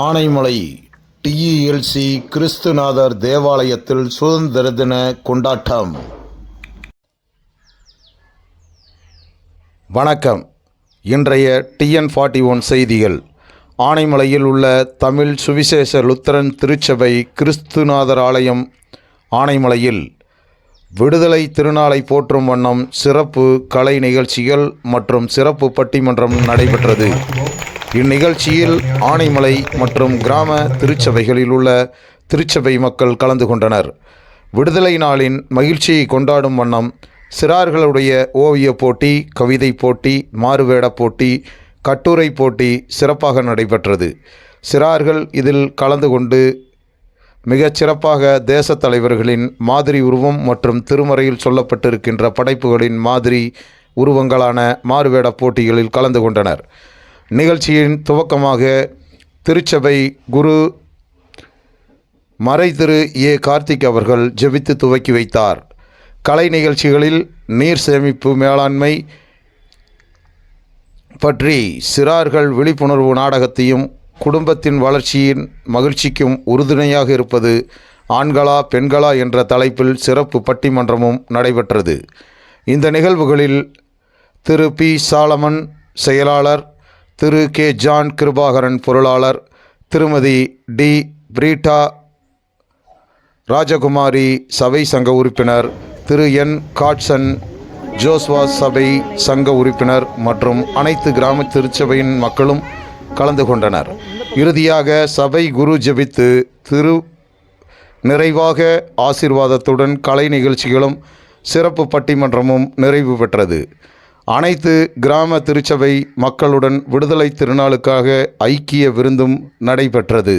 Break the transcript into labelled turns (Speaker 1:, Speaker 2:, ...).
Speaker 1: Anaimalai TELC கிறிஸ்துநாதர் தேவாலயத்தில் சுதந்திர தின கொண்டாட்டம். வணக்கம். இன்றைய டிஎன் ஃபார்ட்டி ஒன் செய்திகள். ஆனைமலையில் உள்ள தமிழ் சுவிசேஷ லுத்தரன் திருச்சபை கிறிஸ்துநாதர் ஆலயம் ஆனைமலையில் விடுதலை திருநாளை போற்றும் வண்ணம் சிறப்பு கலை நிகழ்ச்சிகள் மற்றும் சிறப்பு பட்டிமன்றம் நடைபெற்றது. இந்நிகழ்ச்சியில் ஆனைமலை மற்றும் கிராம திருச்சபைகளில் உள்ள திருச்சபை மக்கள் கலந்து கொண்டனர். விடுதலை நாளின் மகிழ்ச்சியை கொண்டாடும் வண்ணம் சிறார்களுடைய ஓவியப் போட்டி கவிதை போட்டி மாறுவேடப் போட்டி கட்டுரை போட்டி சிறப்பாக நடைபெற்றது. சிறார்கள் இதில் கலந்து கொண்டு மிகச் சிறப்பாக தேசத் தலைவர்களின் மாதிரி உருவம் மற்றும் திருமறையில் சொல்லப்பட்டிருக்கின்ற படைப்புகளின் மாதிரி உருவங்களான மாறுவேடப் போட்டிகளில் கலந்து கொண்டனர். நிகழ்ச்சியின் துவக்கமாக திருச்சபை குரு மறை திரு ஏ கார்த்திக் அவர்கள் ஜெபித்து துவக்கி வைத்தார். கலை நிகழ்ச்சிகளில் நீர் சேமிப்பு மேலாண்மை பற்றி சிறார்கள் விழிப்புணர்வு நாடகத்தையும் குடும்பத்தின் வளர்ச்சியின் மகிழ்ச்சிக்கும் உறுதுணையாக இருப்பது ஆண்களா பெண்களா என்ற தலைப்பில் சிறப்பு பட்டிமன்றமும் நடைபெற்றது. இந்த நிகழ்வுகளில் திரு பி சாலமன் செயலாளர் திரு கே. ஜான் கிருபாகரன் பொருளாளர் திருமதி டி. பிரீட்டா ராஜகுமாரி சபை சங்க உறுப்பினர் திரு. என். காட்சன் ஜோஸ்வா சபை சங்க உறுப்பினர் மற்றும் அனைத்து கிராம திருச்சபையின் மக்களும் கலந்து கொண்டனர். இறுதியாக சபை குரு ஜபித்து திரு நிறைவாக ஆசீர்வாதத்துடன் கலை நிகழ்ச்சிகளும் சிறப்பு பட்டிமன்றமும் நிறைவு பெற்றது. அனைத்து கிராம திருச்சபை மக்களுடன் விடுதலை திருநாளுக்காக ஐக்கிய விருந்தும் நடைபெற்றது.